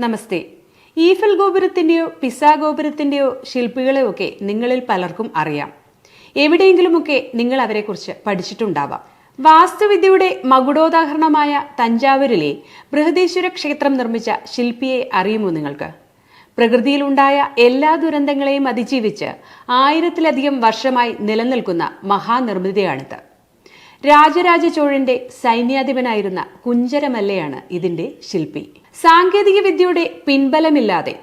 നമസ്തേ. Eiffel ഗോപുരത്തിന്റെയോ pizza ഗോപുരത്തിന്റെയോ ശില്പികളെയോ ഒക്കെ നിങ്ങളിൽ പലർക്കും അറിയാം. എവിടെയെങ്കിലുമൊക്കെ നിങ്ങൾ അവരെക്കുറിച്ച് പഠിച്ചിട്ടുണ്ടാവാം. വാസ്തുവിദ്യയുടെ മകുടോദാഹരണമായ തഞ്ചാവൂരിലെ ബൃഹദീശ്വര ക്ഷേത്രം നിർമ്മിച്ച ശില്പിയെ അറിയുമോ നിങ്ങൾക്ക്? പ്രകൃതിയിലുണ്ടായ എല്ലാ ദുരന്തങ്ങളെയും അതിജീവിച്ച് ആയിരത്തിലധികം വർഷമായി നിലനിൽക്കുന്ന മഹാനിർമ്മിതിയാണിത്. രാജരാജ ചോഴന്റെ സൈന്യാധിപനായിരുന്ന കുഞ്ചരമല്ലയാണ് ഇതിന്റെ ശില്പി. സാങ്കേതിക വിദ്യയുടെ പിൻബലമില്ലാതെ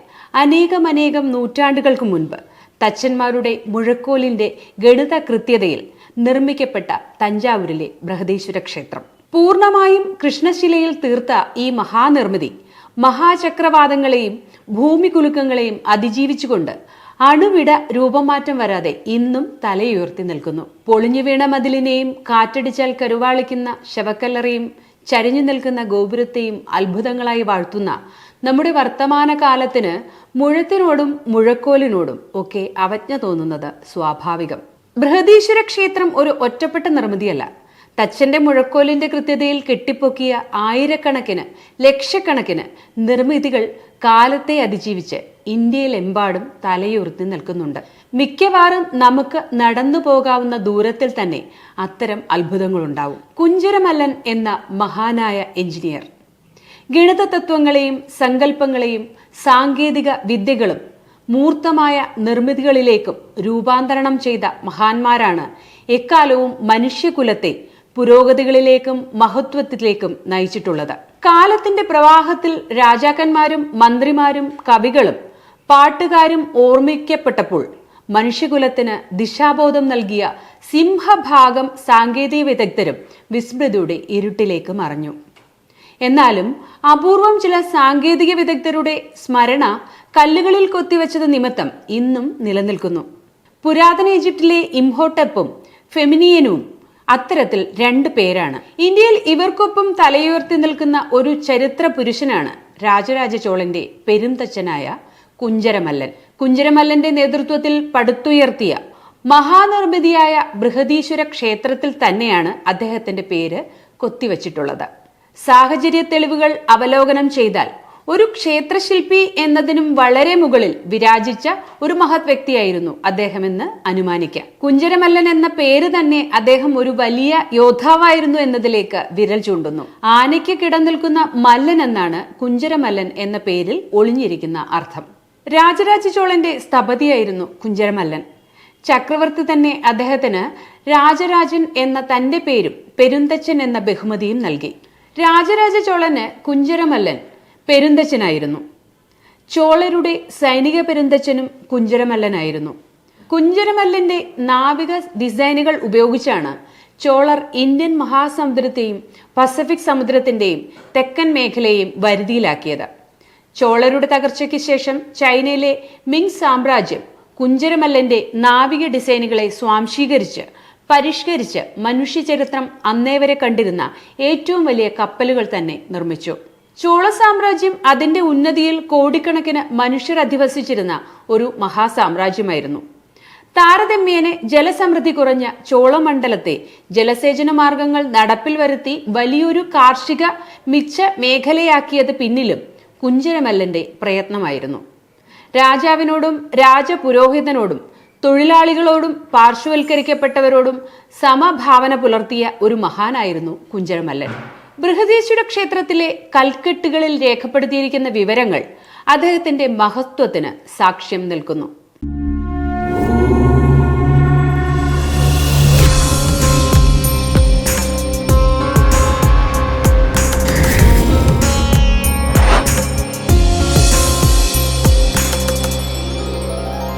അനേകമനേകം നൂറ്റാണ്ടുകൾക്ക് മുൻപ് തച്ചന്മാരുടെ മുഴക്കോലിന്റെ ഗണിത കൃത്യതയിൽ നിർമ്മിക്കപ്പെട്ട തഞ്ചാവൂരിലെ ബൃഹദീശ്വര ക്ഷേത്രം. പൂർണമായും കൃഷ്ണശിലയിൽ തീർത്ത ഈ മഹാനിർമ്മിതി മഹാചക്രവാദങ്ങളെയും ഭൂമികുലുക്കങ്ങളെയും അതിജീവിച്ചുകൊണ്ട് അണുവിട രൂപമാറ്റം വരാതെ ഇന്നും തലയുയർത്തി നിൽക്കുന്നു. പൊളിഞ്ഞു വീണ മതിലിനെയും കാറ്റടിച്ചാൽ കരുവാളിക്കുന്ന ശവക്കല്ലറയും ചരിഞ്ഞു നിൽക്കുന്ന ഗോപുരത്തെയും അത്ഭുതങ്ങളായി വാഴ്ത്തുന്ന നമ്മുടെ വർത്തമാന കാലത്തിന് മുഴത്തിനോടും മുഴക്കോലിനോടും ഒക്കെ അവജ്ഞ തോന്നുന്നത് സ്വാഭാവികം. ബൃഹദീശ്വര ക്ഷേത്രം ഒരു ഒറ്റപ്പെട്ട നിർമ്മിതിയല്ല. തച്ചന്റെ മുഴക്കോലിന്റെ കൃത്യതയിൽ കെട്ടിപ്പൊക്കിയ ആയിരക്കണക്കിന് ലക്ഷക്കണക്കിന് നിർമ്മിതികൾ കാലത്തെ അതിജീവിച്ച് ഇന്ത്യയിലെമ്പാടും തലയുയർത്തി നിൽക്കുന്നുണ്ട്. മിക്കവാറും നമുക്ക് നടന്നു പോകാവുന്ന ദൂരത്തിൽ തന്നെ അത്തരം അത്ഭുതങ്ങളുണ്ടാവും. കുഞ്ചരമല്ലൻ എന്ന മഹാനായ എഞ്ചിനീയർ. ഗണിത തത്വങ്ങളെയും സങ്കല്പങ്ങളെയും സാങ്കേതിക വിദ്യകളും മൂർത്തമായ നിർമ്മിതികളിലേക്കും രൂപാന്തരണം ചെയ്ത മഹാന്മാരാണ്. എക്കാലവും മനുഷ്യകുലത്തെ പുരോഗതികളിലേക്കും മഹത്വത്തിലേക്കും നയിച്ചിട്ടുള്ളത്. കാലത്തിന്റെ പ്രവാഹത്തിൽ രാജാക്കന്മാരും മന്ത്രിമാരും കവികളും പാട്ടുകാരും ഓർമ്മിക്കപ്പെട്ടപ്പോൾ മനുഷ്യകുലത്തിന് ദിശാബോധം നൽകിയ സിംഹഭാഗം സാങ്കേതിക വിദഗ്ധരും വിസ്മൃതിയുടെ ഇരുട്ടിലേക്ക് മറഞ്ഞു. എന്നാലും അപൂർവം ചില സാങ്കേതിക വിദഗ്ധരുടെ സ്മരണ കല്ലുകളിൽ കൊത്തിവെച്ചത് നിമിത്തം ഇന്നും നിലനിൽക്കുന്നു. പുരാതന ഈജിപ്തിലെ ഇംഹോട്ടപ്പും ഫെമിനിയനും അത്തരത്തിൽ രണ്ട് പേരാണ്. ഇന്ത്യയിൽ ഇവർക്കൊപ്പം തലയുയർത്തി നിൽക്കുന്ന ഒരു ചരിത്ര പുരുഷനാണ് രാജരാജ ചോളന്റെ പെരുന്തച്ഛനായ കുഞ്ചരമല്ലൻ. കുഞ്ചരമല്ലന്റെ നേതൃത്വത്തിൽ പടുത്തുയർത്തിയ മഹാനിർമ്മിതിയായ ബൃഹദീശ്വര ക്ഷേത്രത്തിൽ തന്നെയാണ് അദ്ദേഹത്തിന്റെ പേര് കൊത്തിവച്ചിട്ടുള്ളത്. സാഹചര്യ തെളിവുകൾ അവലോകനം ചെയ്താൽ ഒരു ക്ഷേത്രശില്പി എന്നതിനും വളരെ മുകളിൽ വിരാജിച്ച ഒരു മഹത് വ്യക്തിയായിരുന്നു അദ്ദേഹമെന്ന് അനുമാനിക്കാം. കുഞ്ചരമല്ലൻ എന്ന പേര് തന്നെ അദ്ദേഹം ഒരു വലിയ യോദ്ധാവായിരുന്നു എന്നതിലേക്ക് വിരൽ ചൂണ്ടുന്നു. ആനയ്ക്ക് കിടന്നിൽക്കുന്ന മല്ലൻ എന്നാണ് കുഞ്ചരമല്ലൻ എന്ന പേരിൽ ഒളിഞ്ഞിരിക്കുന്ന അർത്ഥം. രാജരാജ ചോളന്റെ സ്ഥപതിയായിരുന്നു കുഞ്ചരമല്ലൻ. ചക്രവർത്തി തന്നെ അദ്ദേഹത്തിന് രാജരാജൻ എന്ന തന്റെ പേരും പെരുന്തച്ചൻ എന്ന ബഹുമതിയും നൽകി. രാജരാജ ചോളന് കുഞ്ചരമല്ലൻ പെരുന്തച്ചനായിരുന്നു. ചോളരുടെ സൈനിക പെരുന്തച്ചനും കുഞ്ചരമല്ലനായിരുന്നു. കുഞ്ചരമല്ലന്റെ നാവിക ഡിസൈനുകൾ ഉപയോഗിച്ചാണ് ചോളർ ഇന്ത്യൻ മഹാസമുദ്രത്തെയും പസഫിക് സമുദ്രത്തിന്റെയും തെക്കൻ മേഖലയെയും വരുതിയിലാക്കിയത്. ചോളരുടെ തകർച്ചയ്ക്ക് ശേഷം ചൈനയിലെ മിങ് സാമ്രാജ്യം കുഞ്ചരമല്ലന്റെ നാവിക ഡിസൈനുകളെ സ്വാംശീകരിച്ച് പരിഷ്കരിച്ച് മനുഷ്യചരിത്രം അന്നേവരെ കണ്ടിരുന്ന ഏറ്റവും വലിയ കപ്പലുകൾ തന്നെ നിർമ്മിച്ചു. ചോള സാമ്രാജ്യം അതിന്റെ ഉന്നതിയിൽ കോടിക്കണക്കിന് മനുഷ്യർ അധിവസിച്ചിരുന്ന ഒരു മഹാസാമ്രാജ്യമായിരുന്നു. താരതമ്യേന ജലസമൃദ്ധി കുറഞ്ഞ ചോളമണ്ഡലത്തെ ജലസേചന മാർഗങ്ങൾ നടപ്പിൽ വരുത്തി വലിയൊരു കാർഷിക മിച്ച മേഖലയാക്കിയത് പിന്നിലും കുഞ്ചരമല്ലന്റെ പ്രയത്നമായിരുന്നു. രാജാവിനോടും രാജപുരോഹിതനോടും തൊഴിലാളികളോടും പാർശ്വവൽക്കരിക്കപ്പെട്ടവരോടും സമഭാവന പുലർത്തിയ ഒരു മഹാനായിരുന്നു കുഞ്ചരമല്ലൻ ബൃഹദീശ്വര ക്ഷേത്രത്തിലെ കൽക്കെട്ടുകളിൽ രേഖപ്പെടുത്തിയിരിക്കുന്ന വിവരങ്ങൾ അദ്ദേഹത്തിന്റെ മഹത്വത്തിന് സാക്ഷ്യം നിൽക്കുന്നു